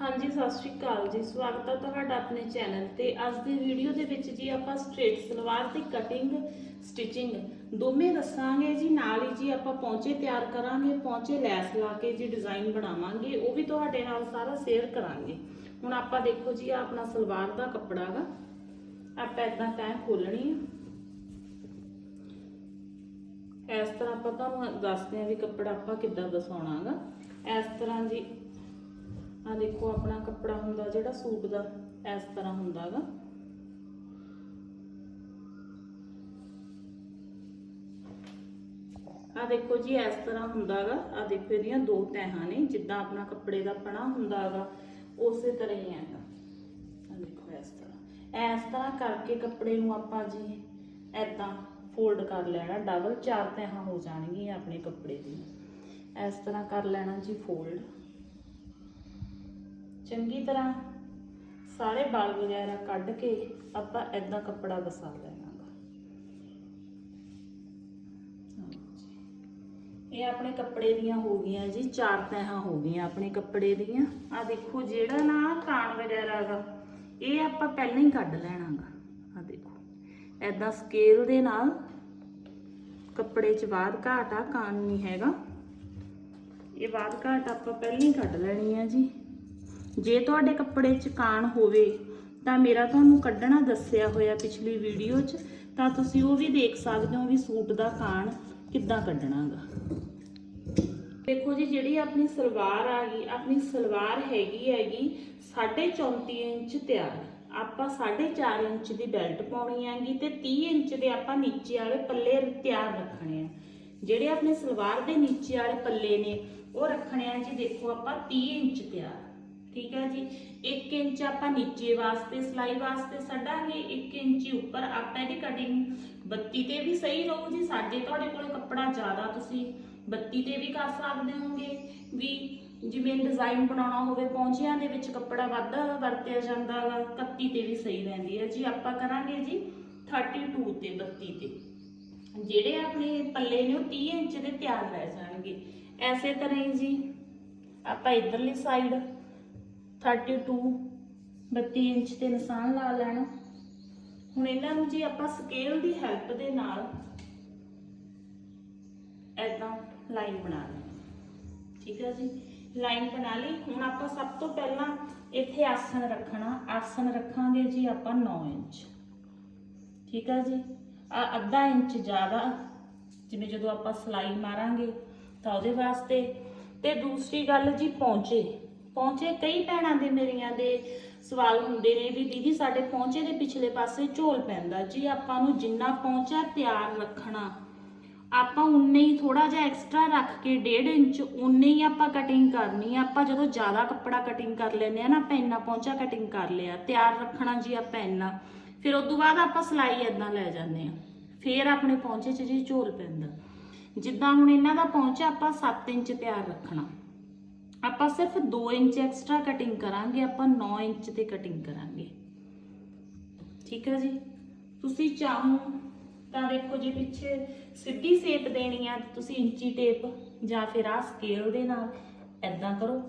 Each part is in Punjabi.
ਹਾਂਜੀ, ਸਤਿ ਸ਼੍ਰੀ ਅਕਾਲ ਜੀ। ਸਵਾਗਤ ਹੈ ਤੁਹਾਡਾ ਆਪਣੇ ਚੈਨਲ ਤੇ। ਅੱਜ ਦੀ ਵੀਡੀਓ ਦੇ ਵਿੱਚ ਜੀ ਆਪਾਂ ਸਟ੍ਰੇਟ ਸਲਵਾਰ ਦੀ ਕਟਿੰਗ ਸਟਿਚਿੰਗ ਦੋਵੇਂ ਦੱਸਾਂਗੇ ਜੀ। ਨਾਲ ਹੀ ਜੀ ਆਪਾਂ ਪੌਂਚੇ ਤਿਆਰ ਕਰਾਂਗੇ, ਪੌਂਚੇ ਲੈਸ ਲਾ ਕੇ ਜੀ ਡਿਜ਼ਾਈਨ ਬਣਾਵਾਂਗੇ। ਉਹ ਵੀ ਤੁਹਾਡੇ ਨਾਲ ਸਾਰਾ ਸ਼ੇਅਰ ਕਰਾਂਗੇ। ਹੁਣ ਆਪਾਂ ਦੇਖੋ ਜੀ, ਆਹ ਆਪਣਾ ਸਲਵਾਰ ਦਾ ਕੱਪੜਾ ਗਾ। ਆਪਾਂ ਇਦਾਂ ਤੈਂ ਖੋਲਣੀ ਆ। ਇਸ ਤਰ੍ਹਾਂ ਆਪਾਂ ਤੁਹਾਨੂੰ ਦੱਸਦੇ ਆ ਵੀ ਕੱਪੜਾ ਆਪਾਂ ਕਿੱਦਾਂ ਦਸਾਉਣਾਗਾ ਇਸ ਤਰ੍ਹਾਂ ਜੀ ਆ ਦੇਖੋ, ਆਪਣਾ ਕੱਪੜਾ ਹੁੰਦਾ ਜਿਹੜਾ ਸੂਟ ਦਾ, ਇਸ ਤਰ੍ਹਾਂ ਹੁੰਦਾ ਹੁੰਦਾਗਾ। ਆ ਦੇਖੋ ਜੀ, ਇਸ ਤਰ੍ਹਾਂ ਹੁੰਦਾਗਾ। ਆ ਦੇਖੋ, ਇਹਦੀਆਂ ਦੋ ਤਹਾਂ ਨੇ, ਜਿੱਦਾਂ ਆਪਣਾ ਕੱਪੜੇ ਦਾ ਪਣਾ ਹੁੰਦਾ ਹੁੰਦਾਗਾ, ਉਸੇ ਤਰ੍ਹਾਂ ਹੀ ਹੈਗਾ। ਆ ਦੇਖੋ, ਇਸ ਤਰ੍ਹਾਂ। ਇਸ ਤਰ੍ਹਾਂ ਕਰਕੇ ਕੱਪੜੇ ਨੂੰ ਆਪਾਂ ਜੀ ਐਦਾਂ ਫੋਲਡ ਕਰ ਲੈਣਾ ਡਬਲ ਚਾਰ ਤਹਾਂ ਹੋ ਜਾਣਗੀਆਂ ਆਪਣੇ ਕੱਪੜੇ ਦੀ ਇਸ ਤਰ੍ਹਾਂ ਕਰ ਲੈਣਾ ਜੀ ਫੋਲਡ ਚੰਗੀ ਤਰ੍ਹਾਂ ਸਾਰੇ ਵਾਲ ਵਗੈਰਾ ਕੱਢ ਕੇ ਆਪਾਂ ਐਦਾਂ ਕੱਪੜਾ ਵਸਾ ਲੈਣਾ ਗਾ। ਇਹ ਆਪਣੇ ਕੱਪੜੇ ਦੀਆਂ ਹੋ ਗਈਆਂ ਜੀ, ਚਾਰ ਤਹਾਂ ਹੋ ਗਈਆਂ ਆਪਣੇ ਕੱਪੜੇ ਦੀਆਂ। ਆ ਦੇਖੋ ਜਿਹੜਾ ਨਾ ਕਾਣ ਵਗੈਰਾ ਗਾ, ਇਹ ਆਪਾਂ ਪਹਿਲਾਂ ਹੀ ਕੱਢ ਲੈਣਾ ਗਾ ਆ ਦੇਖੋ ਐਦਾਂ ਸਕੇਲ ਦੇ ਨਾਲ ਕੱਪੜੇ 'ਚ ਬਾਦ ਘਾਟ ਆ ਕਾਣ ਨਹੀਂ ਹੈਗਾ। ਇਹ ਬਾਦ ਘਾਟ ਆਪਾਂ ਪਹਿਲਾਂ ਹੀ ਕੱਢ ਲੈਣੀ ਆ ਜੀ। ਜੇ ਤੁਹਾਡੇ ਕੱਪੜੇ 'ਚ ਕਾਣ ਹੋਵੇ, ਤਾਂ ਮੇਰਾ ਤੁਹਾਨੂੰ ਕੱਢਣਾ ਦੱਸਿਆ ਹੋਇਆ ਪਿਛਲੀ ਵੀਡੀਓ 'ਚ, ਤਾਂ ਤੁਸੀਂ ਉਹ ਵੀ ਦੇਖ ਸਕਦੇ ਹੋ ਵੀ ਸੂਟ ਦਾ ਕਾਣ ਕਿੱਦਾਂ ਕੱਢਣਾਗਾ। ਦੇਖੋ ਜੀ, ਜਿਹੜੀ ਆਪਣੀ ਸਲਵਾਰ ਆ ਗਈ, ਆਪਣੀ ਸਲਵਾਰ ਹੈਗੀ ਹੈਗੀ 34.5 ਇੰਚ ਤਿਆਰ। ਆਪਾਂ 4.5 ਇੰਚ ਦੀ ਬੈਲਟ ਪਾਉਣੀ ਹੈਗੀ ਤੇ 30 ਇੰਚ ਦੇ ਆਪਾਂ ਨੀਚੇ ਵਾਲੇ ਪੱਲੇ ਤਿਆਰ ਰੱਖਣੇ ਆ। ਜਿਹੜੇ ਆਪਣੇ ਸਲਵਾਰ ਦੇ ਨੀਚੇ ਵਾਲੇ ਪੱਲੇ ਨੇ, ਉਹ ਰੱਖਣੇ ਆ ਜੀ, ਦੇਖੋ ਆਪਾਂ 30 ਇੰਚ ਤਿਆਰ। ਠੀਕ ਹੈ ਜੀ? 1 ਇੰਚ ਆਪਾਂ ਨੀਚੇ ਵਾਸਤੇ, ਸਲਾਈ ਵਾਸਤੇ ਛੱਡਾਂਗੇ 1 ਇੰਚ ਉੱਪਰ ਆਪਾਂ ਇਹਦੀ ਕਟਿੰਗ 32 ਤੇ ਵੀ ਸਹੀ ਰਹੂ ਜੀ। ਸਾਡੇ ਤੁਹਾਡੇ ਕੋਲ ਕੱਪੜਾ ਜ਼ਿਆਦਾ ਤੁਸੀਂ 32 ਤੇ ਵੀ ਕਰ ਸਕਦੇ ਹੋਗੇ ਵੀ ਜਿਵੇਂ ਡਿਜ਼ਾਈਨ ਬਣਾਉਣਾ ਹੋਵੇ, ਪੌਂਚਿਆਂ ਦੇ ਵਿੱਚ ਕੱਪੜਾ ਵੱਧ ਵਰਤਿਆ ਜਾਂਦਾ ਗਾ 31 ਤੇ ਵੀ ਸਹੀ ਰਹਿੰਦੀ ਹੈ ਜੀ। ਆਪਾਂ ਕਰਾਂਗੇ ਜੀ 32 ਤੇ 32 ਤੇ। ਜਿਹੜੇ ਆਪਣੇ ਪੱਲੇ ਨੇ ਉਹ 30 ਇੰਚ ਦੇ ਤਿਆਰ ਰਹਿ ਜਾਣਗੇ। ਐਸੇ ਤਰ੍ਹਾਂ ਹੀ ਜੀ, ਆਪਾਂ ਇਧਰਲੀ ਸਾਈਡ 32 32 ਇੰਚ ਤੇ ਨਿਸ਼ਾਨ ਲਾ ਲੈਣਾ। ਹੁਣ ਇਹਨਾਂ ਨੂੰ ਜੀ ਆਪਾਂ ਸਕੇਲ ਦੀ ਹੈਲਪ ਦੇ ਨਾਲ ਐਦਾਂ ਲਾਈਨ ਬਣਾ ਲੈਣੀ ਠੀਕ ਹੈ ਜੀ? ਲਾਈਨ ਬਣਾ ਲਈ। ਹੁਣ ਆਪਾਂ ਸਭ ਤੋਂ ਪਹਿਲਾਂ ਇੱਥੇ ਆਸਣ ਰੱਖਣਾ। ਆਸਣ ਰੱਖਾਂਗੇ ਜੀ ਆਪਾਂ 9 ਇੰਚ। ਠੀਕ ਹੈ ਜੀ? ਆ ਅੱਧਾ ਇੰਚ ਜ਼ਿਆਦਾ, ਜਿਵੇਂ ਜਦੋਂ ਆਪਾਂ ਸਲਾਈ ਮਾਰਾਂਗੇ ਤਾਂ ਉਹਦੇ ਵਾਸਤੇ। ਤੇ ਦੂਸਰੀ ਗੱਲ ਜੀ ਪੌਂਚੇ। ਪਹੁੰਚੇ, ਕਈ ਭੈਣਾਂ ਦੇ ਮੇਰੀਆਂ ਦੇ ਸਵਾਲ ਹੁੰਦੇ ਨੇ ਵੀ ਦੀਦੀ ਸਾਡੇ ਪਹੁੰਚੇ ਦੇ ਪਿਛਲੇ ਪਾਸੇ ਝੋਲ ਪੈਂਦਾ ਜੀ, ਆਪਾਂ ਨੂੰ ਜਿੰਨਾ ਪੌਂਚਾ ਤਿਆਰ ਰੱਖਣਾ। ਆਪਾਂ ਉਨੇ ਹੀ ਥੋੜਾ ਜਿਹਾ ਐਕਸਟਰਾ ਰੱਖ ਕੇ 1.5 ਇੰਚ ਉਨੇ ਹੀ ਆਪਾਂ ਕਟਿੰਗ ਕਰਨੀ ਆ। ਆਪਾਂ ਜਦੋਂ ਜ਼ਿਆਦਾ ਕੱਪੜਾ ਕਟਿੰਗ ਕਰ ਲੈਂਦੇ ਆ ਨਾ, ਆਪਾਂ ਇੰਨਾ ਪੌਂਚਾ ਕਟਿੰਗ ਕਰ ਲਿਆ। ਤਿਆਰ ਰੱਖਣਾ ਜੀ ਆਪਾਂ ਇੰਨਾ। ਫਿਰ ਉਸ ਤੋਂ ਬਾਅਦ ਆਪਾਂ ਸਲਾਈ ਇਦਾਂ ਲੈ ਜਾਂਦੇ ਆ। ਫਿਰ ਆਪਣੇ ਪਹੁੰਚੇ 'ਚ ਜੀ ਝੋਲ ਪੈਂਦਾ। ਜਿੱਦਾਂ ਹੁਣ ਇਹਨਾਂ ਦਾ ਪੌਂਚਾ ਆਪਾਂ 7 ਇੰਚ ਤਿਆਰ ਰੱਖਣਾ। ਆਪਾਂ ਸਿਰਫ 2 ਇੰਚ ਐਕਸਟਰਾ ਕਟਿੰਗ ਕਰਾਂਗੇ, ਆਪਾਂ 9 ਇੰਚ ਤੇ ਕਟਿੰਗ ਕਰਾਂਗੇ। ਠੀਕ ਹੈ ਜੀ? ਤੁਸੀਂ ਚਾਹੋ ਤਾਂ ਦੇਖੋ ਜੇ ਪਿੱਛੇ ਸਿੱਧੀ ਸੇਪ ਦੇਣੀ ਆ ਤੁਸੀਂ ਇੰਚੀ ਟੇਪ ਜਾਂ ਫਿਰ ਆ ਸਕੇਲ ਦੇ ਨਾਲ ਐਦਾਂ ਕਰੋ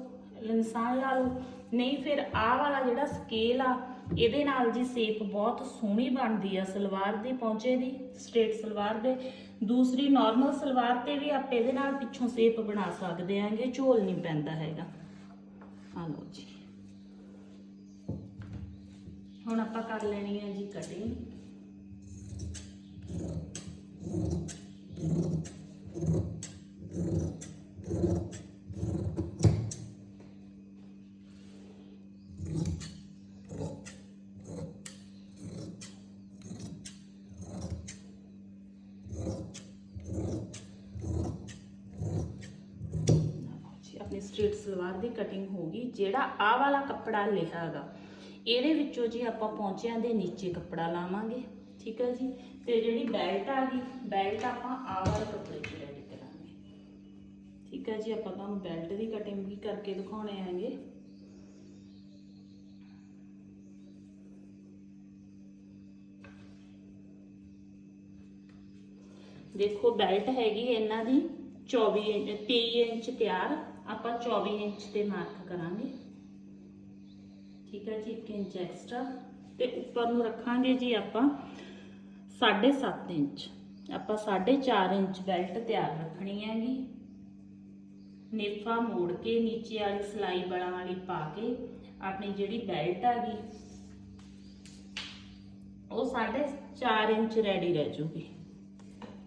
ਨਿਸ਼ਾਨ ਲਾ ਲਓ। ਨਹੀਂ ਫਿਰ ਆਹ ਵਾਲਾ ਜਿਹੜਾ ਸਕੇਲ ਆ, ਇਹਦੇ ਨਾਲ ਜੀ ਸੇਪ ਬਹੁਤ ਸੋਹਣੀ ਬਣਦੀ ਆ ਸਲਵਾਰ ਦੀ, ਪੌਂਚੇ ਦੀ ਸਟ੍ਰੇਟ ਸਲਵਾਰ ਦੇ। ਦੂਸਰੀ ਨਾਰਮਲ ਸਲਵਾਰ ਤੇ ਵੀ ਆਪਾਂ ਇਹਦੇ ਨਾਲ ਪਿੱਛੋਂ ਸੇਪ ਬਣਾ ਸਕਦੇ ਆਂਗੇ ਝੋਲ ਨਹੀਂ ਪੈਂਦਾ ਹੈਗਾ। ਆ ਲਓ ਜੀ। ਹੁਣ ਆਪਾਂ ਕਰ ਲੈਣੀ ਹੈ ਜੀ ਕਟਿੰਗ ਜੀ ਜਿਹੜਾ ਆਹ ਵਾਲਾ ਕੱਪੜਾ ਲਿਆ ਹੈਗਾ ਇਹਦੇ ਵਿੱਚੋਂ ਜੀ ਆਪਾਂ ਪੌਂਚਿਆਂ ਦੇ ਨੀਚੇ ਕੱਪੜਾ ਲਾਵਾਂਗੇ, ਠੀਕ ਹੈ ਜੀ? ਤੇ ਜਿਹੜੀ ਬੈਲਟ ਆ ਗਈ ਬੈਲਟ ਆਪਾਂ ਆਹ ਵਾਲੇ ਕੱਪੜੇ 'ਚ ਰੈਡੀ ਕਰਾਂਗੇ। ਠੀਕ ਹੈ ਜੀ, ਆਪਾਂ ਤੁਹਾਨੂੰ ਬੈਲਟ ਦੀ ਕਟਿੰਗ ਵੀ ਕਰਕੇ ਦਿਖਾਉਣੇ ਆਂਗੇ ਦੇਖੋ ਬੈਲਟ ਹੈਗੀ ਇਹਨਾਂ ਦੀ 24 ਇੰਚ 23 ਇੰਚ ਤਿਆਰ। ਆਪਾਂ 24 ਇੰਚ ਤੇ ਮਾਰਕ ਕਰਾਂਗੇ। ਠੀਕ ਹੈ ਜੀ 1 ਇੰਚ ਐਕਸਟਰਾ ਤੇ ਉੱਪਰ ਨੂੰ ਰੱਖਾਂਗੇ ਜੀ ਆਪਾਂ 7.5 ਇੰਚ। ਆਪਾਂ 4.5 ਇੰਚ ਬੈਲਟ ਤਿਆਰ ਰੱਖਣੀ ਹੈਗੀ। ਨੇਫਾ ਮੋੜ ਕੇ ਨੀਚੇ ਵਾਲੀ ਸਲਾਈ ਬਲਾਂ ਵਾਲੀ ਪਾ ਕੇ ਆਪਣੀ ਜਿਹੜੀ ਬੈਲਟ ਹੈਗੀ ਗਈ ਉਹ 4.5 ਇੰਚ ਰੈਡੀ ਰਹਿ ਜੂਗੀ।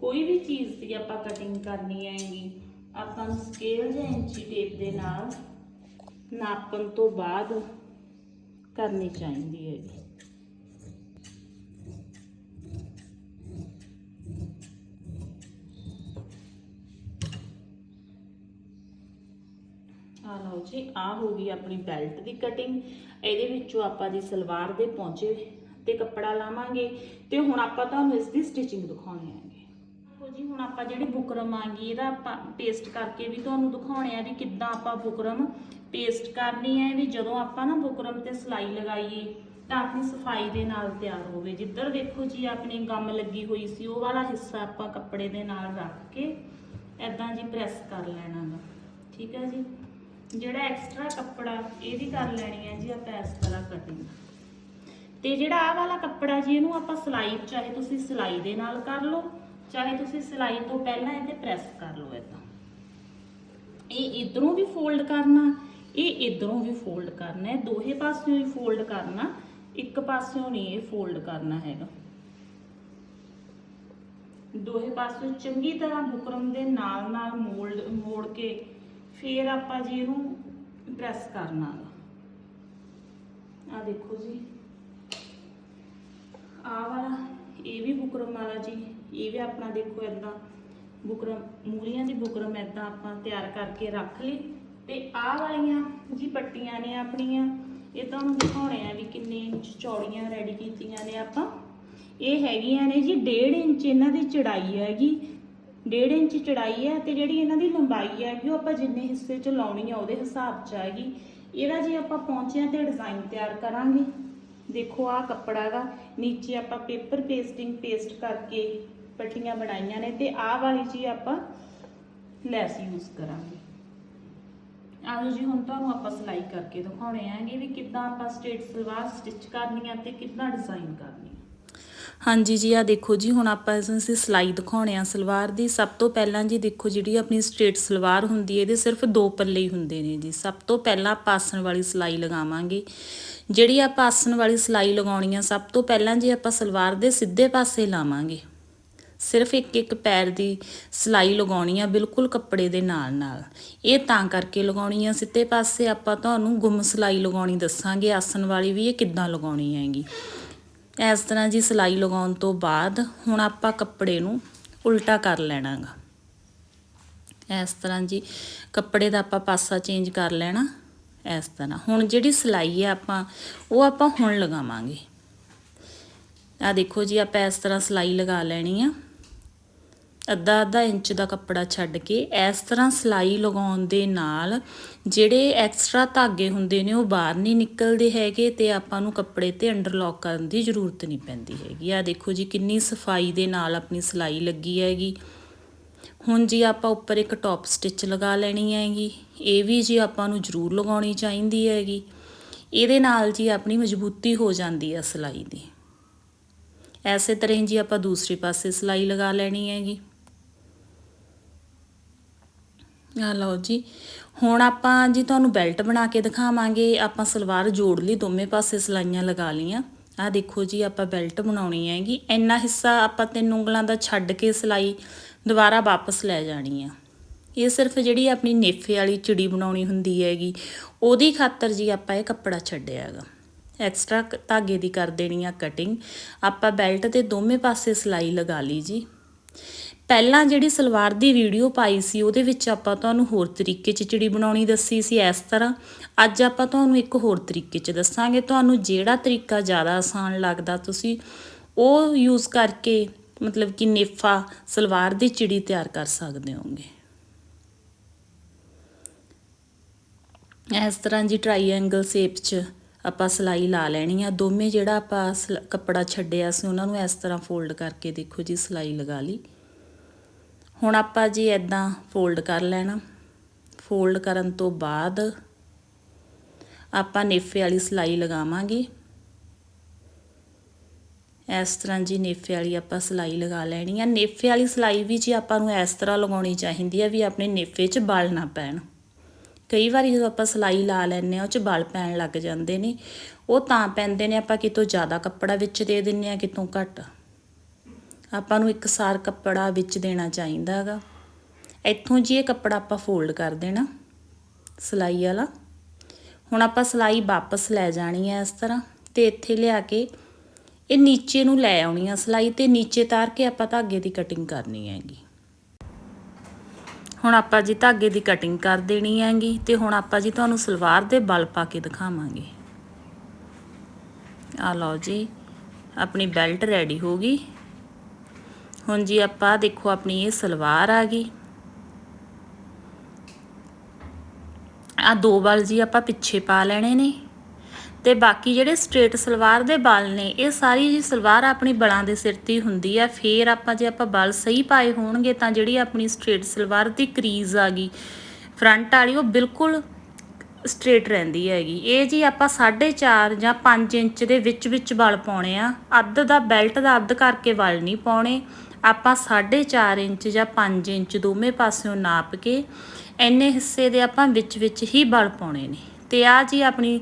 ਕੋਈ ਵੀ ਚੀਜ਼ ਦੀ ਆਪਾਂ ਕਟਿੰਗ ਕਰਨੀ ਹੈਗੀ ਆਪਾਂ ਨੂੰ ਸਕੇਲ ਜਾਂ ਇੰਚੀ ਟੇਪ ਦੇ ਨਾਲ ਨਾਪਣ ਤੋਂ ਬਾਅਦ ਕਰਨੀ ਚਾਹੀਦੀ ਹੈ ਜੀ। ਆ ਲਓ ਜੀ ਆ ਹੋ ਗਈ ਆਪਣੀ ਬੈਲਟ ਦੀ ਕਟਿੰਗ ਇਹਦੇ ਵਿੱਚੋਂ ਆਪਾਂ ਦੀ ਸਲਵਾਰ ਦੇ ਪਹੁੰਚੇ ਤੇ ਕੱਪੜਾ ਲਾਵਾਂਗੇ। ਤੇ ਹੁਣ ਆਪਾਂ ਤੁਹਾਨੂੰ ਇਸ ਦੀ ਸਟਿਚਿੰਗ ਦਿਖਾਉਣੀ ਹੈਗੀ ਜੀ, ਹੁਣ ਆਪਾਂ ਜਿਹੜੀ ਬੁਕਰਮ ਆ ਗਈ, ਇਹਦਾ ਆਪਾਂ ਪੇਸਟ ਕਰਕੇ ਵੀ ਤੁਹਾਨੂੰ ਦਿਖਾਉਣੇ ਆ ਵੀ ਕਿੱਦਾਂ ਆਪਾਂ ਬੁਕਰਮ ਪੇਸਟ ਕਰਨੀ ਹੈ ਵੀ ਜਦੋਂ ਆਪਾਂ ਨਾ ਬੁਕਰਮ ਤੇ ਸਲਾਈ ਲਗਾਈਏ, ਤਾਂ ਆਪਣੀ ਸਫ਼ਾਈ ਦੇ ਨਾਲ ਤਿਆਰ ਹੋਵੇ। ਜਿੱਧਰ ਦੇਖੋ ਜੀ, ਆਪਣੀ ਗਮ ਲੱਗੀ ਹੋਈ ਸੀ, ਉਹ ਵਾਲਾ ਹਿੱਸਾ ਆਪਾਂ ਕੱਪੜੇ ਦੇ ਨਾਲ ਰੱਖ ਕੇ ਐਦਾਂ ਜੀ ਪ੍ਰੈਸ ਕਰ ਲੈਣਾ ਗਾ। ਠੀਕ ਹੈ ਜੀ? ਜਿਹੜਾ ਐਕਸਟਰਾ ਕੱਪੜਾ ਇਹਦੀ ਕਰ ਲੈਣੀ ਹੈ ਜੀ, ਆਪਾਂ ਇਸ ਤਰ੍ਹਾਂ ਕਟਿੰਗ ਤੇ ਜਿਹੜਾ ਆਹ ਵਾਲਾ ਕੱਪੜਾ ਜੀ, ਇਹਨੂੰ ਆਪਾਂ ਸਿਲਾਈ, ਚਾਹੇ ਤੁਸੀਂ ਸਿਲਾਈ ਦੇ ਨਾਲ ਕਰ ਲਓ ਚਾਹੇ ਤੁਸੀਂ ਸਿਲਾਈ ਤੋਂ ਪਹਿਲਾਂ ਇਹਦੇ ਪ੍ਰੈਸ ਕਰ ਲਓ ਇਦਾਂ। ਇਹ ਇਧਰੋਂ ਵੀ ਫੋਲਡ ਕਰਨਾ, ਇਹ ਇਧਰੋਂ ਵੀ ਫੋਲਡ ਕਰਨਾ ਹੈ ਦੋਹੇ ਪਾਸਿਓਂ ਹੀ ਫੋਲਡ ਕਰਨਾ, ਇੱਕ ਪਾਸਿਓਂ ਨਹੀਂ ਇਹ ਫੋਲਡ ਕਰਨਾ ਹੈਗਾ। ਦੋਹੇ ਪਾਸਿਓਂ ਚੰਗੀ ਤਰ੍ਹਾਂ ਬੁਕਰਮ ਦੇ ਨਾਲ ਨਾਲ ਮੋਲਡ ਮੋੜ ਕੇ ਫੇਰ ਆਪਾਂ ਜੀ ਇਹਨੂੰ ਪ੍ਰੈਸ ਕਰਨਾ ਆ ਦੇਖੋ ਜੀ। ਆ ਵਾਲਾ, ਇਹ ਵੀ ਬੁਕਰਮ ਵਾਲਾ ਜੀ। ਇਹ ਵੀ ਆਪਣਾ ਦੇਖੋ ਇਦਾਂ ਬੁਕਰਮ, ਮੂਲੀਆਂ ਦੀ ਬੁਕਰਮ ਇਦਾਂ ਆਪਾਂ ਤਿਆਰ ਕਰਕੇ ਰੱਖ ਲਈ ਤੇ ਆਹ ਵਾਲੀਆਂ ਜੀ ਪੱਟੀਆਂ ਨੇ ਆਪਣੀਆਂ, ਇਹ ਤੁਹਾਨੂੰ ਦਿਖਾਉਣੇ ਆ ਵੀ ਕਿੰਨੇ ਇੰਚ ਚੌੜੀਆਂ ਰੈਡੀ ਕੀਤੀਆਂ ਨੇ ਆਪਾਂ। ਇਹ ਹੈਗੀਆਂ ਨੇ ਜੀ 1.5 ਇੰਚ ਇਹਨਾਂ ਦੀ ਚੜਾਈ ਹੈਗੀ 1.5 ਇੰਚ ਚੜਾਈ ਹੈ ਤੇ ਜਿਹੜੀ ਇਹਨਾਂ ਦੀ ਲੰਬਾਈ ਹੈਗੀ ਉਹ ਆਪਾਂ ਜਿੰਨੇ ਹਿੱਸੇ 'ਚ ਲਾਉਣੀ ਆ ਉਹਦੇ ਹਿਸਾਬ 'ਚ ਆਏਗੀ ਇਹਦਾ ਜੀ ਆਪਾਂ ਪੌਂਚਿਆਂ ਤੇ ਡਿਜ਼ਾਈਨ ਤਿਆਰ ਕਰਾਂਗੇ। ਦੇਖੋ ਆਹ ਕੱਪੜਾ ਦਾ ਨੀਚੇ ਆਪਾਂ ਪੇਪਰ ਪੇਸਟਿੰਗ ਪੇਸਟ ਕਰਕੇ ਪੱਟੀਆਂ ਬਣਾਈਆਂ ਨੇ ਤੇ ਆਹ ਵਾਲੀ ਜੀ ਆਪਾਂ ਲੈਸ ਯੂਜ਼ ਕਰਾਂਗੇ। ਆਲੋ ਜੀ ਹੁਣ ਤੁਹਾਨੂੰ ਆਪਾਂ ਸਿਲਾਈ ਕਰਕੇ ਦਿਖਾਉਣੇ ਆਂਗੇ ਵੀ ਕਿੱਦਾਂ ਆਪਾਂ ਸਟ੍ਰੇਟ ਸਲਵਾਰ ਸਟਿਚ ਕਰਨੀ ਆ ਤੇ ਕਿੱਦਾਂ ਡਿਜ਼ਾਈਨ ਕਰਨੀ ਆ। ਹਾਂਜੀ ਜੀ ਆ ਦੇਖੋ ਜੀ, ਹੁਣ ਆਪਾਂ ਇਸ ਦੀ ਸਿਲਾਈ ਦਿਖਾਉਣੇ ਆ ਸਲਵਾਰ ਦੀ। ਸਭ ਤੋਂ ਪਹਿਲਾਂ ਜੀ ਦੇਖੋ ਜਿਹੜੀ ਆਪਣੀ ਸਟ੍ਰੇਟ ਸਲਵਾਰ ਹੁੰਦੀ ਹੈ, ਇਹਦੇ ਸਿਰਫ ਦੋ ਪੱਲੇ ਹੀ ਹੁੰਦੇ ਨੇ ਜੀ। ਸਭ ਤੋਂ ਪਹਿਲਾਂ ਆਪਾਂ ਵਾਲੀ ਸਿਲਾਈ ਲਗਾਵਾਂਗੇ। ਜਿਹੜੀ ਆਪਾਂ ਆਸਣ ਵਾਲੀ ਸਿਲਾਈ ਲਗਾਉਣੀ ਆ, ਸਭ ਤੋਂ ਪਹਿਲਾਂ ਜੀ ਆਪਾਂ ਸਲਵਾਰ ਦੇ ਸਿੱਧੇ ਪਾਸੇ ਲਾਵਾਂਗੇ। ਸਿਰਫ ਇੱਕ ਇੱਕ ਪੈਰ ਦੀ ਸਿਲਾਈ ਲਗਾਉਣੀ ਆ ਬਿਲਕੁਲ ਕੱਪੜੇ ਦੇ ਨਾਲ ਨਾਲ। ਇਹ ਤਾਂ ਕਰਕੇ ਲਗਾਉਣੀ ਆ, ਸਿੱਧੇ ਪਾਸੇ ਆਪਾਂ ਤੁਹਾਨੂੰ ਗੁੰਮ ਸਿਲਾਈ ਲਗਾਉਣੀ ਦੱਸਾਂਗੇ, ਆਸਣ ਵਾਲੀ ਵੀ ਇਹ ਕਿੱਦਾਂ ਲਗਾਉਣੀ ਹੈਗੀ। ਇਸ ਤਰ੍ਹਾਂ ਜੀ ਸਿਲਾਈ ਲਗਾਉਣ ਤੋਂ ਬਾਅਦ ਹੁਣ ਆਪਾਂ ਕੱਪੜੇ ਨੂੰ ਉਲਟਾ ਕਰ ਲੈਣਾਗਾ। ਇਸ ਤਰ੍ਹਾਂ ਜੀ ਕੱਪੜੇ ਦਾ ਆਪਾਂ ਪਾਸਾ ਚੇਂਜ ਕਰ ਲੈਣਾ, ਇਸ ਤਰ੍ਹਾਂ। ਹੁਣ ਜਿਹੜੀ ਸਿਲਾਈ ਹੈ ਆਪਾਂ, ਉਹ ਆਪਾਂ ਹੁਣ ਲਗਾਵਾਂਗੇ। ਆ ਦੇਖੋ ਜੀ, ਆਪਾਂ ਇਸ ਤਰ੍ਹਾਂ ਸਿਲਾਈ ਲਗਾ ਲੈਣੀ ਆ। ਅੱਧਾ ਅੱਧਾ ਇੰਚ ਦਾ ਕੱਪੜਾ ਛੱਡ ਕੇ ਇਸ ਤਰ੍ਹਾਂ ਸਿਲਾਈ ਲਗਾਉਣ ਦੇ ਨਾਲ ਜਿਹੜੇ ਐਕਸਟਰਾ ਧਾਗੇ ਹੁੰਦੇ ਨੇ ਉਹ ਬਾਹਰ ਨਹੀਂ ਨਿਕਲਦੇ ਹੈਗੇ ਤੇ ਆਪਾਂ ਨੂੰ ਕੱਪੜੇ ਤੇ ਅੰਡਰਲੌਕ ਕਰਨ ਦੀ ਜ਼ਰੂਰਤ ਨਹੀਂ ਪੈਂਦੀ ਹੈਗੀ। ਆ ਦੇਖੋ ਜੀ ਕਿੰਨੀ ਸਫ਼ਾਈ ਦੇ ਨਾਲ ਆਪਣੀ ਸਿਲਾਈ ਲੱਗੀ ਹੈਗੀ। ਹੁਣ ਜੀ ਆਪਾਂ ਉੱਪਰ ਇੱਕ ਟੌਪ ਸਟਿਚ ਲਗਾ ਲੈਣੀ ਹੈਗੀ। ਇਹ ਵੀ ਜੀ ਆਪਾਂ ਨੂੰ ਜ਼ਰੂਰ ਲਗਾਉਣੀ ਚਾਹੀਦੀ ਹੈਗੀ। ਇਹਦੇ ਨਾਲ ਜੀ ਆਪਣੀ ਮਜ਼ਬੂਤੀ ਹੋ ਜਾਂਦੀ ਹੈ ਸਿਲਾਈ ਦੀ। ਐਸੇ ਤਰ੍ਹਾਂ ਹੀ ਜੀ ਆਪਾਂ ਦੂਸਰੇ ਪਾਸੇ ਸਿਲਾਈ ਲਗਾ ਲੈਣੀ ਹੈਗੀ। ਆ ਲਓ ਜੀ। ਹੁਣ ਆਪਾਂ ਜੀ ਤੁਹਾਨੂੰ ਬੈਲਟ ਬਣਾ ਕੇ ਦਿਖਾਵਾਂਗੇ। ਆਪਾਂ ਸਲਵਾਰ ਜੋੜ ਲਈ, ਦੋਵੇਂ ਪਾਸੇ ਸਲਾਈਆਂ ਲਗਾ ਲਈਆਂ। ਆ ਦੇਖੋ ਜੀ, ਆਪਾਂ ਬੈਲਟ ਬਣਾਉਣੀ ਹੈਗੀ। ਇੰਨਾ ਹਿੱਸਾ ਆਪਾਂ ਤਿੰਨ ਉਂਗਲਾਂ ਦਾ ਛੱਡ ਕੇ ਸਲਾਈ ਦੁਬਾਰਾ ਵਾਪਸ ਲੈ ਜਾਣੀ ਆ। ਇਹ ਸਿਰਫ ਜਿਹੜੀ ਆਪਣੀ ਨੇਫੇ ਵਾਲੀ ਚਿੜੀ ਬਣਾਉਣੀ ਹੁੰਦੀ ਹੈਗੀ, ਉਹਦੀ ਖਾਤਰ ਜੀ ਆਪਾਂ ਇਹ ਕੱਪੜਾ ਛੱਡਿਆ ਹੈਗਾ। ਐਕਸਟਰਾ ਧਾਗੇ ਦੀ ਕਰ ਦੇਣੀ ਆ ਕਟਿੰਗ ਆਪਾਂ ਬੈਲਟ ਦੇ ਦੋਵੇਂ ਪਾਸੇ ਸਿਲਾਈ ਲਗਾ ਲਈ ਜੀ। ਪਹਿਲਾਂ ਜਿਹੜੀ ਸਲਵਾਰ ਦੀ ਵੀਡੀਓ ਪਾਈ ਸੀ, ਉਹਦੇ ਵਿੱਚ ਆਪਾਂ ਤੁਹਾਨੂੰ ਹੋਰ ਤਰੀਕੇ 'ਚ ਚਿੜੀ ਬਣਾਉਣੀ ਦੱਸੀ ਸੀ ਇਸ ਤਰ੍ਹਾਂ। ਅੱਜ ਆਪਾਂ ਤੁਹਾਨੂੰ ਇੱਕ ਹੋਰ ਤਰੀਕੇ 'ਚ ਦੱਸਾਂਗੇ। ਤੁਹਾਨੂੰ ਜਿਹੜਾ ਤਰੀਕਾ ਜ਼ਿਆਦਾ ਆਸਾਨ ਲੱਗਦਾ ਤੁਸੀਂ ਉਹ ਯੂਜ਼ ਕਰਕੇ, ਮਤਲਬ ਕਿ ਨੇਫਾ ਸਲਵਾਰ ਦੀ ਚਿੜੀ ਤਿਆਰ ਕਰ ਸਕਦੇ ਹੋਗੇ। ਇਸ ਤਰ੍ਹਾਂ ਜੀ ਟ੍ਰਾਈਐਂਗਲ ਸ਼ੇਪ 'ਚ ਆਪਾਂ ਸਲਾਈ ਲਾ ਲੈਣੀ ਆ। ਦੋਵੇਂ ਜਿਹੜਾ ਆਪਾਂ ਸਲ- ਕੱਪੜਾ ਛੱਡਿਆ ਸੀ, ਉਹਨਾਂ ਨੂੰ ਇਸ ਤਰ੍ਹਾਂ ਫੋਲਡ ਕਰਕੇ ਦੇਖੋ ਜੀ, ਸਲਾਈ ਲਗਾ ਲਈ। ਹੁਣ ਆਪਾਂ ਜੀ ਇਦਾਂ ਫੋਲਡ ਕਰ ਲੈਣਾ। ਫੋਲਡ ਕਰਨ ਤੋਂ ਬਾਅਦ ਆਪਾਂ ਨੇਫੇ ਵਾਲੀ ਸਿਲਾਈ ਲਗਾਵਾਂਗੇ। ਇਸ ਤਰ੍ਹਾਂ ਜੀ ਨੇਫੇ ਵਾਲੀ ਆਪਾਂ ਸਿਲਾਈ ਲਗਾ ਲੈਣੀ ਆ। ਨੇਫੇ ਵਾਲੀ ਸਿਲਾਈ ਵੀ ਜੀ ਆਪਾਂ ਨੂੰ ਇਸ ਤਰ੍ਹਾਂ ਲਗਾਉਣੀ ਚਾਹੀਦੀ ਆ ਵੀ ਆਪਣੇ ਨੇਫੇ 'ਚ ਬਲ ਨਾ ਪੈਣ। ਕਈ ਵਾਰੀ ਜਦੋਂ ਆਪਾਂ ਸਿਲਾਈ ਲਾ ਲੈਂਦੇ ਆ ਉਹ 'ਚ ਬਲ ਪੈਣ ਲੱਗ ਜਾਂਦੇ ਨੇ। ਉਹ ਤਾਂ ਪੈਂਦੇ ਨੇ, ਆਪਾਂ ਕਿਤੋਂ ਜ਼ਿਆਦਾ ਕੱਪੜਾ ਵਿੱਚ ਦੇ ਦਿੰਨੇ ਆ ਕਿਤੋਂ ਘੱਟ। ਆਪਾਂ ਨੂੰ ਇੱਕਸਾਰ ਕੱਪੜਾ ਵਿੱਚ ਦੇਣਾ ਚਾਹੀਦਾ ਹੈਗਾ। ਇੱਥੋਂ ਜੀ ਇਹ ਕੱਪੜਾ ਆਪਾਂ ਫੋਲਡ ਕਰ ਦੇਣਾ, ਸਿਲਾਈ ਵਾਲਾ। ਹੁਣ ਆਪਾਂ ਸਿਲਾਈ ਵਾਪਸ ਲੈ ਜਾਣੀ ਹੈ ਇਸ ਤਰ੍ਹਾਂ ਤੇ ਇੱਥੇ ਲਿਆ ਕੇ ਇਹ ਨੀਚੇ ਨੂੰ ਲੈ ਆਉਣੀ ਆ ਸਿਲਾਈ ਤੇ ਨੀਚੇ ਤਾਰ ਕੇ ਆਪਾਂ ਧਾਗੇ ਦੀ ਕਟਿੰਗ ਕਰਨੀ ਹੈਗੀ। ਹੁਣ ਆਪਾਂ ਜੀ ਧਾਗੇ ਦੀ ਕਟਿੰਗ ਕਰ ਦੇਣੀ ਹੈਗੀ ਤੇ ਹੁਣ ਆਪਾਂ ਜੀ ਤੁਹਾਨੂੰ ਸਲਵਾਰ ਦੇ ਬਲ ਪਾ ਕੇ ਦਿਖਾਵਾਂਗੇ। ਆ ਲਓ ਜੀ, ਆਪਣੀ ਬੈਲਟ ਰੈਡੀ ਹੋ ਗਈ। ਹੁਣ ਜੀ ਆਪਾਂ ਦੇਖੋ ਆਪਣੀ ਇਹ ਸਲਵਾਰ ਆ ਗਈ। ਆ ਦੋ ਬਲ ਜੀ ਆਪਾਂ ਪਿੱਛੇ ਪਾ ਲੈਣੇ ਨੇ ਤੇ ਬਾਕੀ ਜਿਹੜੇ ਸਟ੍ਰੇਟ ਸਲਵਾਰ ਦੇ ਬਲ ਨੇ, ਇਹ ਸਾਰੀ ਜੀ ਸਲਵਾਰ ਆਪਣੀ ਬਲਾਂ ਦੇ ਸਿਰ ਤੇ ਹੁੰਦੀ ਆ। ਫੇਰ ਆਪਾਂ ਜੇ ਆਪਾਂ ਬਲ ਸਹੀ ਪਾਏ ਹੋਣਗੇ ਤਾਂ ਜਿਹੜੀ ਆਪਣੀ ਸਟ੍ਰੇਟ ਸਲਵਾਰ ਦੀ ਕਰੀਜ਼ ਆ ਗਈ, ਫਰੰਟ ਵਾਲੀ ਉਹ ਬਿਲਕੁਲ ਸਟ੍ਰੇਟ ਰਹਿੰਦੀ ਹੈਗੀ। ਇਹ ਜੀ ਆਪਾਂ 4.5 ਜਾਂ 5 ਇੰਚ ਦੇ ਵਿੱਚ ਵਿੱਚ ਬਲ ਪਾਉਣੇ ਆ। ਅੱਧ ਦਾ ਬੈਲਟ ਦਾ ਅੱਧ ਕਰਕੇ ਬਲ ਨਹੀਂ ਪਾਉਣੇ। ਆਪਾਂ 4.5 ਇੰਚ ਜਾਂ 5 ਇੰਚ ਦੋਵੇਂ ਪਾਸਿਓਂ ਨਾਪ ਕੇ ਇੰਨੇ ਹਿੱਸੇ ਦੇ ਆਪਾਂ ਵਿੱਚ ਵਿੱਚ ਹੀ ਬਲ ਪਾਉਣੇ ਨੇ। ਤੇ ਆ ਜੀ ਆਪਣੀ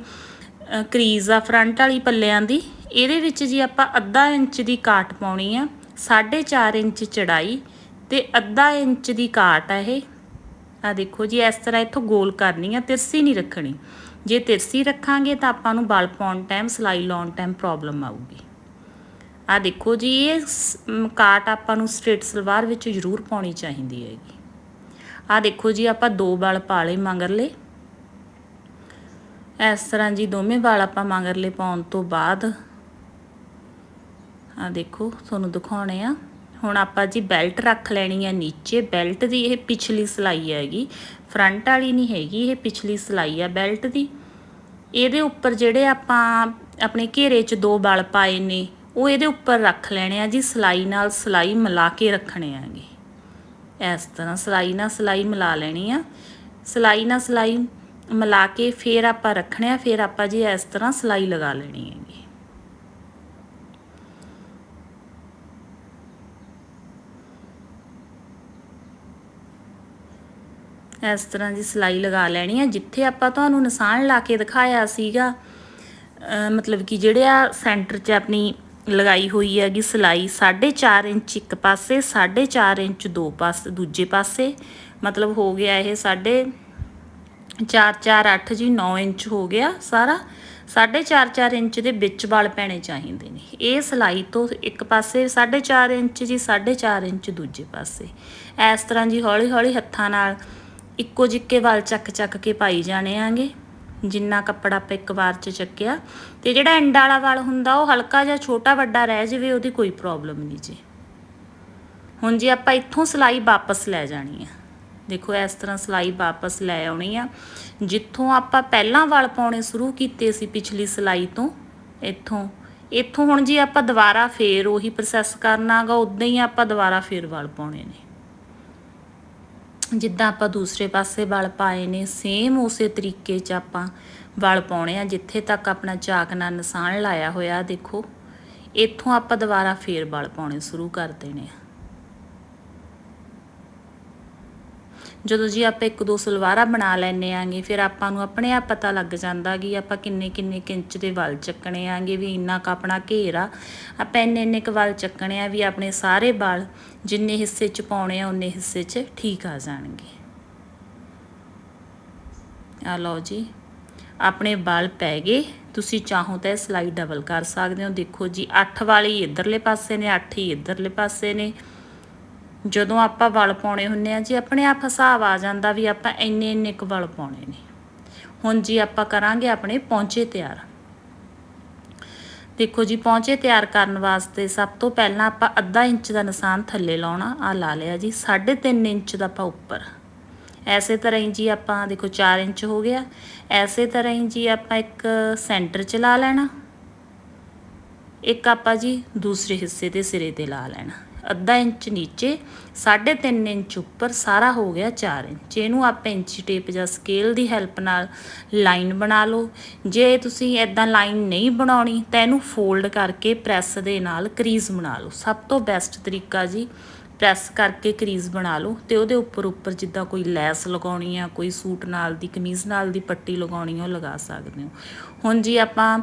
ਕਰੀਜ਼ ਆ ਫਰੰਟ ਵਾਲੀ ਪੱਲਿਆਂ ਦੀ, ਇਹਦੇ ਵਿੱਚ ਜੀ ਆਪਾਂ ਅੱਧਾ ਇੰਚ ਦੀ ਕਾਟ ਪਾਉਣੀ ਆ 4.5 ਇੰਚ ਚੜਾਈ ਤੇ ਅੱਧਾ ਇੰਚ ਦੀ ਕਾਟ ਆ ਇਹ। ਆ ਦੇਖੋ ਜੀ, ਇਸ ਤਰ੍ਹਾਂ ਇੱਥੋਂ ਗੋਲ ਕਰਨੀ ਆ, ਤਿਰਸੀ ਨਹੀਂ ਰੱਖਣੀ। ਜੇ ਤਿਰਸੀ ਰੱਖਾਂਗੇ ਤਾਂ ਆਪਾਂ ਨੂੰ ਬਲ ਪਾਉਣ ਟਾਈਮ ਸਲਾਈ ਲਾਉਣ ਟਾਈਮ ਪ੍ਰੋਬਲਮ ਆਊਗੀ। ਆ ਦੇਖੋ ਜੀ, ਇਹ ਸ- ਕਾਟ ਆਪਾਂ ਨੂੰ ਸਟ੍ਰੇਟ ਸਲਵਾਰ ਵਿੱਚ ਜ਼ਰੂਰ ਪਾਉਣੀ ਚਾਹੀਦੀ ਹੈਗੀ। ਆ ਦੇਖੋ ਜੀ, ਆਪਾਂ ਦੋ ਬਲ ਪਾ ਲਏ ਮਗਰਲੇ। ਇਸ ਤਰ੍ਹਾਂ ਜੀ ਦੋਵੇਂ ਵਾਲ ਆਪਾਂ ਮੰਗਰਲੇ ਪਾਉਣ ਤੋਂ ਬਾਅਦ। ਆ ਦੇਖੋ, ਤੁਹਾਨੂੰ ਦਿਖਾਉਣੇ ਆ। ਹੁਣ ਆਪਾਂ ਜੀ ਬੈਲਟ ਰੱਖ ਲੈਣੀ ਹੈ ਨੀਚੇ। ਬੈਲਟ ਦੀ ਇਹ ਪਿਛਲੀ ਸਲਾਈ ਹੈਗੀ। ਫਰੰਟ ਵਾਲੀ ਨਹੀਂ ਹੈਗੀ, ਇਹ ਪਿਛਲੀ ਸਲਾਈ ਆ ਬੈਲਟ ਦੀ। ਇਹਦੇ ਉੱਪਰ ਜਿਹੜੇ ਆਪਾਂ ਆਪਣੇ ਘੇਰੇ 'ਚ ਦੋ ਬਲ ਪਾਏ ਨੇ ਉਹ ਇਹਦੇ ਉੱਪਰ ਰੱਖ ਲੈਣੇ ਆ ਜੀ, ਸਲਾਈ ਨਾਲ ਸਲਾਈ ਮਿਲਾ ਕੇ ਰੱਖਣੇ ਆਗੇ। ਇਸ ਤਰ੍ਹਾਂ ਸਲਾਈ ਨਾਲ ਸਲਾਈ ਮਿਲਾ ਲੈਣੀ ਆ। ਸਲਾਈ ਨਾਲ ਸਲਾਈ ਮਿਲਾ ਕੇ ਫੇਰ ਆਪਾਂ ਰੱਖਣੇ ਆ, ਫੇਰ ਆਪਾਂ ਜੀ ਇਸ ਤਰ੍ਹਾਂ ਸਲਾਈ ਲਗਾ ਲੈਣੀ ਹੈਗੀ। ਇਸ ਤਰ੍ਹਾਂ ਦੀ ਸਲਾਈ ਲਗਾ ਲੈਣੀ ਆ। ਜਿੱਥੇ ਆਪਾਂ ਤੁਹਾਨੂੰ ਨਿਸ਼ਾਨ ਲਾ ਕੇ ਦਿਖਾਇਆ ਸੀਗਾ ਮਤਲਬ ਕਿ ਜਿਹੜੇ ਆ ਸੈਂਟਰ 'ਚ ਆਪਣੀ ਲਗਾਈ ਹੋਈ ਹੈਗੀ ਸਲਾਈ 4.5 ਇੰਚ ਇੱਕ ਪਾਸੇ 4.5 ਇੰਚ ਦੋ ਪਾਸੇ, ਦੂਜੇ ਪਾਸੇ। ਮਤਲਬ ਹੋ ਗਿਆ ਇਹ ਸਾਢੇ 4 4 8 ਜੀ 9 ਇੰਚ ਹੋ ਗਿਆ ਸਾਰਾ। 4.5 4 ਇੰਚ ਦੇ ਵਿੱਚ ਵਾਲ ਪੈਣੇ ਚਾਹੀਦੇ ਨੇ। ਇਹ ਸਲਾਈ ਤੋਂ ਇੱਕ ਪਾਸੇ 4.5 ਇੰਚ ਜੀ 4.5 ਇੰਚ ਦੂਜੇ ਪਾਸੇ। ਇਸ ਤਰ੍ਹਾਂ ਜੀ ਹੌਲੀ ਹੌਲੀ ਹੱਥਾਂ ਨਾਲ ਇੱਕੋ ਜਿੱਕੇ ਵਾਲ ਚੱਕ ਚੱਕ ਕੇ ਪਾਈ ਜਾਣੇ ਆਂਗੇ। ਜਿੰਨਾ ਕੱਪੜਾ ਆਪਾਂ ਇੱਕ ਵਾਰ ਚ ਚੱਕਿਆ, ਤੇ ਜਿਹੜਾ ਐਂਡ ਵਾਲਾ ਵਾਲ ਹੁੰਦਾ, ਉਹ ਹਲਕਾ ਜਿਹਾ ਛੋਟਾ ਵੱਡਾ ਰਹਿ ਜਾਵੇ, ਉਹਦੀ ਕੋਈ ਪ੍ਰੋਬਲਮ ਨਹੀਂ ਜੀ। ਹੁਣ ਜੇ ਆਪਾਂ ਇੱਥੋਂ ਸਲਾਈ ਵਾਪਸ ਲੈ ਜਾਣੀ ਆ, ਦੇਖੋ ਇਸ ਤਰ੍ਹਾਂ ਸਲਾਈ ਵਾਪਸ ਲੈ ਆਉਣੀ ਆ, ਜਿੱਥੋਂ ਆਪਾਂ ਪਹਿਲਾਂ ਵਲ ਪਾਉਣੇ ਸ਼ੁਰੂ ਕੀਤੇ ਸੀ ਪਿਛਲੀ ਸਲਾਈ ਤੋਂ, ਇੱਥੋਂ। ਇੱਥੋਂ ਹੁਣ ਜੀ ਆਪਾਂ ਦੁਬਾਰਾ ਫੇਰ ਉਹੀ ਪ੍ਰੋਸੈਸ ਕਰਨਾਗਾ ਉਦਾਂ ਹੀ ਆਪਾਂ ਦੁਬਾਰਾ ਫੇਰ ਵਲ ਪਾਉਣੇ ਨੇ। ਜਿੱਦਾਂ ਆਪਾਂ ਦੂਸਰੇ ਪਾਸੇ ਵਲ ਪਾਏ ਨੇ ਸੇਮ ਉਸੇ ਤਰੀਕੇ 'ਚ ਆਪਾਂ ਵਲ ਪਾਉਣੇ ਆ, ਜਿੱਥੇ ਤੱਕ ਆਪਣਾ ਚਾਕ ਨਾਲ ਨਿਸ਼ਾਨ ਲਾਇਆ ਹੋਇਆ, ਦੇਖੋ। ਇੱਥੋਂ ਆਪਾਂ ਦੁਬਾਰਾ ਫੇਰ ਵਲ ਪਾਉਣੇ ਸ਼ੁਰੂ ਕਰ ਦੇਣੇ ਆ। ਜਦੋਂ ਜੀ ਆਪਾਂ ਇੱਕ ਦੋ ਸਲਵਾਰਾਂ ਬਣਾ ਲੈਨੇ ਆਂਗੇ, ਫਿਰ ਆਪਾਂ ਨੂੰ ਆਪਣੇ ਆਪ ਪਤਾ ਲੱਗ ਜਾਂਦਾ ਕਿ ਆਪਾਂ ਕਿੰਨੇ ਕਿੰਨੇ ਕੁ ਇੰਚ ਦੇ ਵੱਲ ਚੱਕਣੇ ਆਂਗੇ, ਵੀ ਇੰਨਾ ਕ ਆਪਣਾ ਘੇਰ ਆ। ਆਪਾਂ ਇੰਨੇ ਇੰਨੇ ਕ ਵੱਲ ਚੱਕਣੇ ਆ ਵੀ ਆਪਣੇ ਸਾਰੇ ਵੱਲ ਜਿੰਨੇ ਹਿੱਸੇ ਚ ਪਾਉਣੇ ਆ ਉਨੇ ਹਿੱਸੇ ਚ ਠੀਕ ਆ ਜਾਣਗੇ। ਆ ਲਓ ਜੀ, ਆਪਣੇ ਵੱਲ ਪੈ ਗਏ। ਤੁਸੀਂ ਚਾਹੋ ਤਾਂ ਇਹ ਸਲਾਈ ਡਬਲ ਕਰ ਸਕਦੇ ਹੋ। ਦੇਖੋ ਜੀ 8 ਵਾਲੀ ਇਧਰਲੇ ਪਾਸੇ ਨੇ 8 ਹੀ ਇਧਰਲੇ ਪਾਸੇ ਨੇ। ਜਦੋਂ ਆਪਾਂ ਵਲ ਪਾਉਣੇ ਹੁੰਨੇ ਆ ਜੀ, ਆਪਣੇ ਆਪ ਹਿਸਾਬ ਆ ਜਾਂਦਾ ਵੀ ਆਪਾਂ ਇੰਨੇ ਇੰਨੇ ਕੁ ਵਲ ਪਾਉਣੇ ਨੇ। ਹੁਣ ਜੀ ਆਪਾਂ ਕਰਾਂਗੇ ਆਪਣੇ ਪੌਂਚੇ ਤਿਆਰ। ਦੇਖੋ ਜੀ, ਪੌਂਚੇ ਤਿਆਰ ਕਰਨ ਵਾਸਤੇ ਸਭ ਤੋਂ ਪਹਿਲਾਂ ਆਪਾਂ ਅੱਧਾ ਇੰਚ ਦਾ ਨਿਸ਼ਾਨ ਥੱਲੇ ਲਾਉਣਾ ਆ ਲਾ ਲਿਆ ਜੀ 3.5 ਇੰਚ ਦਾ ਆਪਾਂ ਉੱਪਰ। ਐਸੇ ਤਰ੍ਹਾਂ ਹੀ ਜੀ ਆਪਾਂ, ਦੇਖੋ 4 ਇੰਚ ਹੋ ਗਿਆ। ਐਸੇ ਤਰ੍ਹਾਂ ਹੀ ਜੀ ਆਪਾਂ ਇੱਕ ਸੈਂਟਰ 'ਚ ਲਾ ਲੈਣਾ। ਇੱਕ ਆਪਾਂ ਜੀ ਦੂਸਰੇ ਹਿੱਸੇ ਦੇ ਸਿਰੇ ਤੇ ਲਾ ਲੈਣਾ। ਅੱਧਾ ਇੰਚ ਨੀਚੇ 3.5 ਇੰਚ ਉੱਪਰ, ਸਾਰਾ ਹੋ ਗਿਆ 4 ਇੰਚ। ਇਹਨੂੰ ਆਪ ਇੰਚੀ ਟੇਪ ਜਾਂ ਸਕੇਲ ਦੀ ਹੈਲਪ ਨਾਲ ਲਾਈਨ ਬਣਾ ਲਓ। ਜੇ ਤੁਸੀਂ ਐਦਾਂ ਲਾਈਨ ਨਹੀਂ ਬਣਾਉਣੀ, ਤਾਂ ਇਹਨੂੰ ਫੋਲਡ ਕਰਕੇ ਪ੍ਰੈਸ ਦੇ ਨਾਲ ਕਰੀਜ਼ ਬਣਾ ਲਓ। ਸਭ ਤੋਂ ਬੈਸਟ ਤਰੀਕਾ ਜੀ ਪ੍ਰੈਸ ਕਰਕੇ ਕਰੀਜ਼ ਬਣਾ ਲਓ ਤੇ ਉਹਦੇ ਉੱਪਰ ਉੱਪਰ ਜਿੱਦਾਂ ਕੋਈ ਲੈਸ ਲਗਾਉਣੀ ਆ, ਕੋਈ ਸੂਟ ਨਾਲ ਦੀ, ਕਮੀਜ਼ ਨਾਲ ਦੀ ਪੱਟੀ ਲਗਾਉਣੀ ਆ, ਉਹ ਲਗਾ ਸਕਦੇ ਹੋ। ਹੁਣ ਜੀ ਆਪਾਂ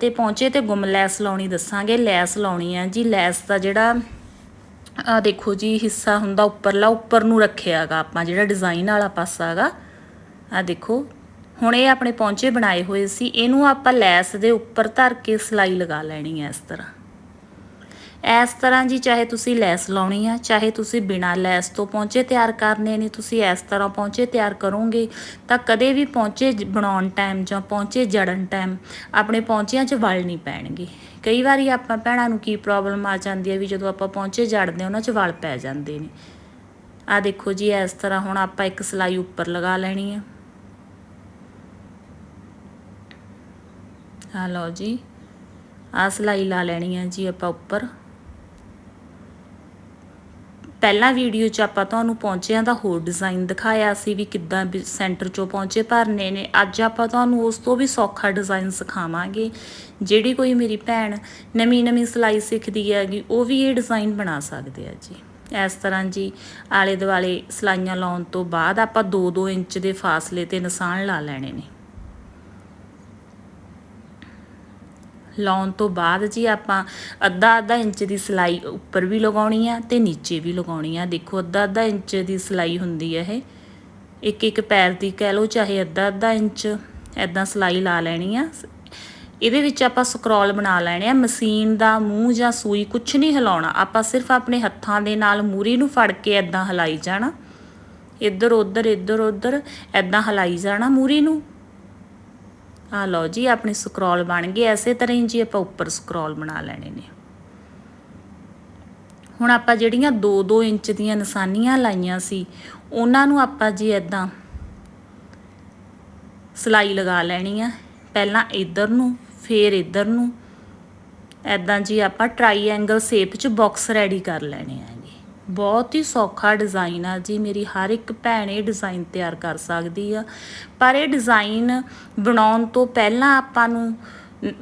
ਤੇ ਪਹੁੰਚੇ ਤੇ ਗੁੰਮ ਲੈਸ ਲਾਉਣੀ ਦੱਸਾਂਗੇ। ਲੈਸ ਲਾਉਣੀ ਆ ਜੀ। ਲੈਸ ਦਾ ਜਿਹੜਾ, ਆ, ਦੇਖੋ ਜੀ, ਹਿੱਸਾ ਹੁੰਦਾ ਉੱਪਰਲਾ, ਉੱਪਰ ਨੂੰ ਰੱਖਿਆਗਾ ਆਪਾਂ, ਜਿਹੜਾ ਡਿਜ਼ਾਈਨ ਵਾਲਾ ਪਾਸਾ ਹੈਗਾ ਆ ਦੇਖੋ, ਹੁਣ ਇਹ ਆਪਣੇ ਪਹੁੰਚੇ ਬਣਾਏ ਹੋਏ ਸੀ। ਇਹਨੂੰ ਆਪਾਂ ਲੈਸ ਦੇ ਉੱਪਰ ਧਰ ਕੇ ਸਲਾਈ ਲਗਾ ਲੈਣੀ ਹੈ ਇਸ ਤਰ੍ਹਾਂ। ਇਸ ਤਰ੍ਹਾਂ ਜੀ ਚਾਹੇ ਤੁਸੀਂ ਲੈਸ ਲਾਉਣੀ ਆ, ਚਾਹੇ ਤੁਸੀਂ ਬਿਨਾਂ ਲੈਸ ਤੋਂ ਪਹੁੰਚੇ ਤਿਆਰ ਕਰਨੇ ਨੇ, ਤੁਸੀਂ ਇਸ ਤਰ੍ਹਾਂ ਪਹੁੰਚੇ ਤਿਆਰ ਕਰੋਗੇ ਤਾਂ ਕਦੇ ਵੀ ਪਹੁੰਚੇ ਬਣਾਉਣ ਟਾਈਮ ਜਾਂ ਪਹੁੰਚੇ ਜੜਨ ਟਾਈਮ ਆਪਣੇ ਪਹੁੰਚਿਆਂ 'ਚ ਵਲ ਨਹੀਂ ਪੈਣਗੇ। ਕਈ ਵਾਰੀ ਆਪਾਂ ਭੈਣਾਂ ਨੂੰ ਕੀ ਪ੍ਰੋਬਲਮ ਆ ਜਾਂਦੀ ਹੈ ਵੀ ਜਦੋਂ ਆਪਾਂ ਪਹੁੰਚੇ ਜੜਦੇ ਉਹਨਾਂ 'ਚ ਵਲ ਪੈ ਜਾਂਦੇ ਨੇ। ਆ ਦੇਖੋ ਜੀ, ਇਸ ਤਰ੍ਹਾਂ ਹੁਣ ਆਪਾਂ ਇੱਕ ਸਲਾਈ ਉੱਪਰ ਲਗਾ ਲੈਣੀ ਆ। ਆ ਲਓ ਜੀ ਆ ਸਲਾਈ ਲਾ ਲੈਣੀ ਹੈ ਜੀ ਆਪਾਂ ਉੱਪਰ। ਪਹਿਲਾਂ ਵੀਡੀਓ 'ਚ ਆਪਾਂ ਤੁਹਾਨੂੰ ਪਹੁੰਚਿਆਂ ਦਾ ਹੋਰ ਡਿਜ਼ਾਈਨ ਦਿਖਾਇਆ ਸੀ ਵੀ ਕਿੱਦਾਂ ਵੀ ਸੈਂਟਰ 'ਚੋਂ ਪਹੁੰਚੇ ਭਰਨੇ ਨੇ। ਅੱਜ ਆਪਾਂ ਤੁਹਾਨੂੰ ਉਸ ਤੋਂ ਵੀ ਸੌਖਾ ਡਿਜ਼ਾਈਨ ਸਿਖਾਵਾਂਗੇ। ਜਿਹੜੀ ਕੋਈ ਮੇਰੀ ਭੈਣ ਨਵੀਂ ਨਵੀਂ ਸਿਲਾਈ ਸਿੱਖਦੀ ਹੈਗੀ, ਉਹ ਵੀ ਇਹ ਡਿਜ਼ਾਈਨ ਬਣਾ ਸਕਦੇ ਆ ਜੀ। ਇਸ ਤਰ੍ਹਾਂ ਜੀ ਆਲੇ ਦੁਆਲੇ ਸਲਾਈਆਂ ਲਾਉਣ ਤੋਂ ਬਾਅਦ ਆਪਾਂ 2-2 ਇੰਚ ਦੇ ਫਾਸਲੇ ਤੇ ਨਿਸ਼ਾਨ ਲਾ ਲੈਣੇ ਨੇ। ਲਾਉਣ ਤੋਂ ਬਾਅਦ ਜੀ ਆਪਾਂ ਅੱਧਾ ਅੱਧਾ ਇੰਚ ਦੀ ਸਿਲਾਈ ਉੱਪਰ ਵੀ ਲਗਾਉਣੀ ਆ ਤੇ ਨੀਚੇ ਵੀ ਲਗਾਉਣੀ ਆ। ਦੇਖੋ ਅੱਧਾ ਅੱਧਾ ਇੰਚ ਦੀ ਸਿਲਾਈ ਹੁੰਦੀ ਹੈ ਇਹ। ਇੱਕ ਇੱਕ ਪੈਰ ਦੀ ਕਹਿ ਲਓ ਚਾਹੇ ਅੱਧਾ ਅੱਧਾ ਇੰਚ ਐਦਾਂ ਸਿਲਾਈ ਲਾ ਲੈਣੀ ਆ। ਇਹਦੇ ਵਿੱਚ ਆਪਾਂ ਸਕਰੋਲ ਬਣਾ ਲੈਣੇ ਆ। ਮਸ਼ੀਨ ਦਾ ਮੂੰਹ ਜਾਂ ਸੂਈ ਕੁਝ ਨਹੀਂ ਹਿਲਾਉਣਾ। ਆਪਾਂ ਸਿਰਫ ਆਪਣੇ ਹੱਥਾਂ ਦੇ ਨਾਲ ਮੂਰੀ ਨੂੰ ਫੜ ਕੇ ਐਦਾਂ ਹਿਲਾਈ ਜਾਣਾ। ਇੱਧਰ, ਉੱਧਰ ਇੱਧਰ, ਉੱਧਰ ਐਦਾਂ ਹਿਲਾਈ ਜਾਣਾ ਮੂਰੀ ਨੂੰ। ਆ ਲਓ ਜੀ, ਆਪਣੀ ਸਕਰੋਲ ਬਣ ਗਏ ਐਸੇ ਤਰ੍ਹਾਂ ਹੀ ਜੀ ਆਪਾਂ ਉੱਪਰ ਸਕਰੋਲ ਬਣਾ ਲੈਣੇ ਨੇ। ਹੁਣ ਆਪਾਂ ਜਿਹੜੀਆਂ 2-2 ਇੰਚ ਦੀਆਂ ਨਿਸ਼ਾਨੀਆਂ ਲਾਈਆਂ ਸੀ, ਉਹਨਾਂ ਨੂੰ ਆਪਾਂ ਜੀ ਐਦਾਂ ਸਲਾਈ ਲਗਾ ਲੈਣੀ ਆ। ਪਹਿਲਾਂ ਇੱਧਰ ਨੂੰ, ਫੇਰ ਇੱਧਰ ਨੂੰ। ਐਦਾਂ ਜੀ ਆਪਾਂ ਟ੍ਰਾਈਐਂਗਲ ਸ਼ੇਪ 'ਚ ਬਾਕਸ ਰੈਡੀ ਕਰ ਲੈਣੇ ਆ। ਬਹੁਤ ਹੀ ਸੌਖਾ ਡਿਜ਼ਾਈਨ ਆ ਜੀ। ਮੇਰੀ ਹਰ ਇੱਕ ਭੈਣ ਇਹ ਡਿਜ਼ਾਈਨ ਤਿਆਰ ਕਰ ਸਕਦੀ ਆ। ਪਰ ਇਹ ਡਿਜ਼ਾਈਨ ਬਣਾਉਣ ਤੋਂ ਪਹਿਲਾਂ ਆਪਾਂ ਨੂੰ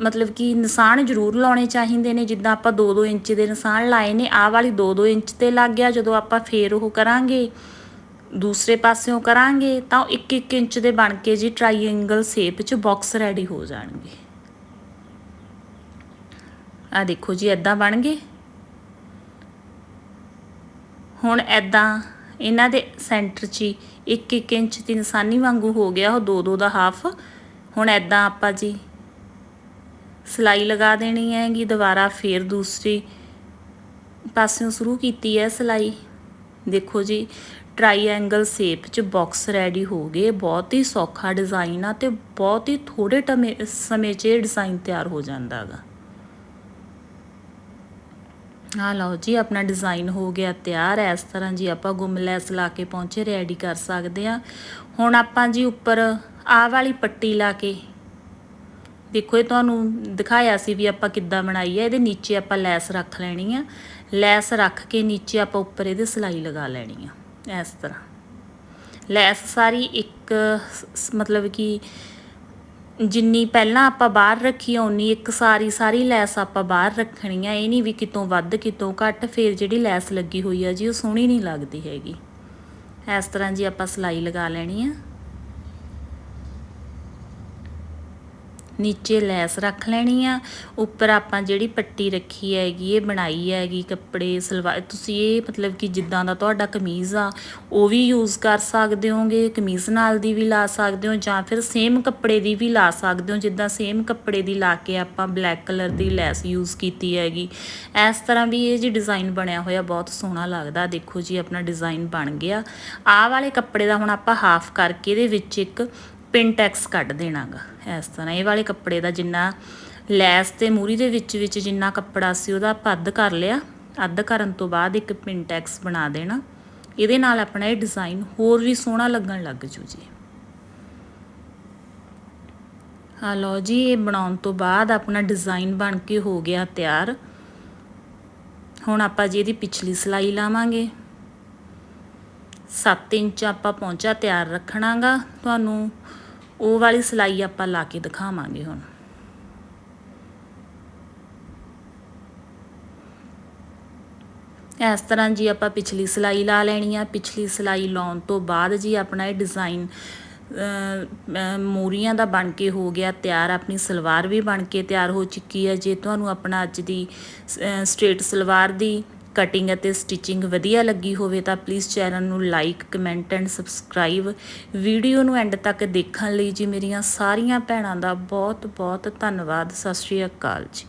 ਮਤਲਬ ਕਿ ਨਿਸ਼ਾਨ ਜ਼ਰੂਰ ਲਾਉਣੇ ਚਾਹੀਦੇ ਨੇ। ਜਿੱਦਾਂ ਆਪਾਂ 2-2 ਇੰਚ ਦੇ ਨਿਸ਼ਾਨ ਲਾਏ ਨੇ, ਆਹ ਵਾਲੀ 2-2 ਇੰਚ ਤੇ ਲੱਗ ਗਿਆ। ਜਦੋਂ ਆਪਾਂ ਫੇਰ ਉਹ ਕਰਾਂਗੇ, ਦੂਸਰੇ ਪਾਸਿਓਂ ਕਰਾਂਗੇ, ਤਾਂ ਉਹ 1-1 ਇੰਚ ਦੇ ਬਣ ਕੇ ਜੀ ਟ੍ਰਾਈਐਂਗਲ ਸ਼ੇਪ 'ਚ ਬਾਕਸ ਰੈਡੀ ਹੋ ਜਾਣਗੇ। ਆ ਦੇਖੋ ਜੀ ਐਦਾਂ ਬਣ ਗਏ। ਹੁਣ ਐਦਾਂ ਇਹਨਾਂ ਦੇ ਸੈਂਟਰ 'ਚ 1-1 ਇੰਚ ਦੀ ਨਿਸ਼ਾਨੀ ਵਾਂਗੂ ਹੋ ਗਿਆ ਉਹ 2-2 ਦਾ ਹਾਫ। ਹੁਣ ਐਦਾਂ ਆਪਾਂ ਜੀ ਸਲਾਈ ਲਗਾ ਦੇਣੀ ਹੈਗੀ, ਦੁਬਾਰਾ ਫੇਰ ਦੂਸਰੀ ਪਾਸਿਓਂ ਸ਼ੁਰੂ ਕੀਤੀ ਹੈ ਸਲਾਈ। ਦੇਖੋ ਜੀ ਟ੍ਰਾਈਐਂਗਲ ਸ਼ੇਪ 'ਚ ਬਾਕਸ ਰੈਡੀ ਹੋ ਗਏ, ਬਹੁਤ ਹੀ ਸੌਖਾ ਡਿਜ਼ਾਈਨ ਆ ਤੇ ਬਹੁਤ ਹੀ ਥੋੜੇ ਟਮੇ- ਸਮੇਂ 'ਚ ਇਹ ਡਿਜ਼ਾਈਨ ਤਿਆਰ ਹੋ ਜਾਂਦਾ ਹੈਗਾ। ਆ ਲਓ ਜੀ, ਆਪਣਾ ਡਿਜ਼ਾਈਨ ਹੋ ਗਿਆ ਤਿਆਰ। ਇਸ ਤਰ੍ਹਾਂ ਜੀ ਆਪਾਂ ਗੁੰਮ ਲੈਸ ਲਾ ਕੇ ਪਹੁੰਚੇ ਰੈਡੀ ਕਰ ਸਕਦੇ ਆ ਹੁਣ ਆਪਾਂ ਜੀ ਉੱਪਰ ਆਹ ਵਾਲੀ ਪੱਟੀ ਲਾ ਕੇ, ਦੇਖੋ ਇਹ ਤੁਹਾਨੂੰ ਦਿਖਾਇਆ ਸੀ ਵੀ ਆਪਾਂ ਕਿੱਦਾਂ ਬਣਾਈ ਹੈ। ਇਹਦੇ ਨੀਚੇ ਆਪਾਂ ਲੈਸ ਰੱਖ ਲੈਣੀ ਆ। ਲੈਸ ਰੱਖ ਕੇ ਨੀਚੇ ਆਪਾਂ ਉੱਪਰ ਇਹਦੇ ਸਲਾਈ ਲਗਾ ਲੈਣੀ ਆ। ਇਸ ਤਰ੍ਹਾਂ। ਲੈਸ ਸਾਰੀ ਇੱਕ ਮਤਲਬ ਕਿ ਜਿੰਨੀ ਪਹਿਲਾਂ ਆਪਾਂ ਬਾਹਰ ਰੱਖੀ ਆ ਉਨੀ ਇੱਕ ਸਾਰੀ ਸਾਰੀ ਲੈਸ ਆਪਾਂ ਬਾਹਰ ਰੱਖਣੀ ਆ। ਇਹ ਨਹੀਂ ਵੀ ਕਿਤੋਂ ਵੱਧ, ਕਿਤੋਂ ਘੱਟ, ਫੇਰ ਜਿਹੜੀ ਲੈਸ ਲੱਗੀ ਹੋਈ ਆ ਜੀ, ਉਹ ਸੋਹਣੀ ਨਹੀਂ ਲੱਗਦੀ ਹੈਗੀ। ਇਸ ਤਰ੍ਹਾਂ ਜੀ ਆਪਾਂ ਸਲਾਈ ਲਗਾ ਲੈਣੀ ਆ। ਨੀਚੇ ਲੈਸ ਰੱਖ ਲੈਣੀ ਆ। ਉੱਪਰ ਆਪਾਂ ਜਿਹੜੀ ਪੱਟੀ ਰੱਖੀ ਹੈਗੀ, ਇਹ ਬਣਾਈ ਹੈਗੀ ਕੱਪੜੇ, ਸਲਵਾਰ। ਤੁਸੀਂ ਇਹ ਮਤਲਬ ਕਿ ਜਿੱਦਾਂ ਦਾ ਤੁਹਾਡਾ ਕਮੀਜ਼ ਆ, ਉਹ ਵੀ ਯੂਜ਼ ਕਰ ਸਕਦੇ ਹੋਗੇ, ਕਮੀਜ਼ ਨਾਲ ਦੀ ਵੀ ਲਾ ਸਕਦੇ ਹੋ, ਜਾਂ ਫਿਰ ਸੇਮ ਕੱਪੜੇ ਦੀ ਵੀ ਲਾ ਸਕਦੇ ਹੋ, ਜਿੱਦਾਂ ਸੇਮ ਕੱਪੜੇ ਦੀ ਲਾ ਕੇ ਆਪਾਂ ਬਲੈਕ ਕਲਰ ਦੀ ਲੈਸ ਯੂਜ਼ ਕੀਤੀ ਹੈਗੀ। ਇਸ ਤਰ੍ਹਾਂ ਵੀ ਇਹ ਜੀ ਡਿਜ਼ਾਈਨ ਬਣਿਆ ਹੋਇਆ, ਬਹੁਤ ਸੋਹਣਾ ਲੱਗਦਾ। ਦੇਖੋ ਜੀ, ਆਪਣਾ ਡਿਜ਼ਾਈਨ ਬਣ ਗਿਆ। ਆਹ ਵਾਲੇ ਕੱਪੜੇ ਦਾ ਹੁਣ ਆਪਾਂ ਹਾਫ ਕਰਕੇ ਇਹਦੇ ਵਿੱਚ ਇੱਕ ਪਿਨ ਟੈਕਸ ਕੱਢ ਦੇਣਾਗਾ। ਇਸ ਤਰ੍ਹਾਂ ਇਹ ਵਾਲੇ ਕੱਪੜੇ ਦਾ ਜਿੰਨਾ ਲੈਸ ਤੇ ਮੂਰੀ ਦੇ ਵਿੱਚ ਵਿੱਚ ਜਿੰਨਾ ਕੱਪੜਾ ਸੀ ਉਹਦਾ ਆਪਾਂ ਅੱਧ ਕਰ ਲਿਆ। ਅੱਧ ਕਰਨ ਤੋਂ ਬਾਅਦ ਇੱਕ ਪਿਨ ਟੈਕਸ ਬਣਾ ਦੇਣਾ। ਇਹਦੇ ਨਾਲ ਆਪਣਾ ਇਹ ਡਿਜ਼ਾਈਨ ਹੋਰ ਵੀ ਸੋਹਣਾ ਲੱਗਣ ਲੱਗ ਜੂ ਜੀ। ਆ ਲਓ ਜੀ, ਇਹ ਬਣਾਉਣ ਤੋਂ ਬਾਅਦ ਆਪਣਾ ਡਿਜ਼ਾਈਨ ਬਣ ਕੇ ਹੋ ਗਿਆ ਤਿਆਰ। ਹੁਣ ਆਪਾਂ ਜੀ ਇਹਦੀ ਪਿਛਲੀ ਸਿਲਾਈ ਲਾਵਾਂਗੇ। 7 ਇੰਚ ਆਪਾਂ ਪਹੁੰਚਾ ਤਿਆਰ ਰੱਖਣਾਗਾ। ਤੁਹਾਨੂੰ ਉਹ ਵਾਲੀ ਸਿਲਾਈ ਆਪਾਂ ਲਾ ਕੇ ਦਿਖਾਵਾਂਗੇ ਹੁਣ। ਇਸ ਤਰ੍ਹਾਂ ਜੀ ਆਪਾਂ ਪਿਛਲੀ ਸਿਲਾਈ ਲਾ ਲੈਣੀ ਆ। ਪਿਛਲੀ ਸਿਲਾਈ ਲਾਉਣ ਤੋਂ ਬਾਅਦ ਜੀ ਆਪਣਾ ਇਹ ਡਿਜ਼ਾਈਨ ਮੋਰੀਆਂ ਦਾ ਬਣ ਕੇ ਹੋ ਗਿਆ। ਤਿਆਰ ਆਪਣੀ ਸਲਵਾਰ ਵੀ ਬਣ ਕੇ ਤਿਆਰ ਹੋ ਚੁੱਕੀ ਹੈ ਜੇ ਤੁਹਾਨੂੰ ਆਪਣਾ ਅੱਜ ਦੀ ਸਟ੍ਰੇਟ ਸਲਵਾਰ ਦੀ ਕਟਿੰਗ ਅਤੇ ਸਟਿਚਿੰਗ ਵਧੀਆ ਲੱਗੀ ਹੋਵੇ ਤਾਂ ਪਲੀਜ਼ ਚੈਨਲ ਨੂੰ like comment and subscribe video ਨੂੰ ਐਂਡ ਤੱਕ ਦੇਖਣ ਲਈ ਜੀ ਮੇਰੀਆਂ ਸਾਰੀਆਂ ਭੈਣਾਂ ਦਾ ਬਹੁਤ ਬਹੁਤ ਧੰਨਵਾਦ। ਸਤਿ ਸ਼੍ਰੀ ਅਕਾਲ ਜੀ।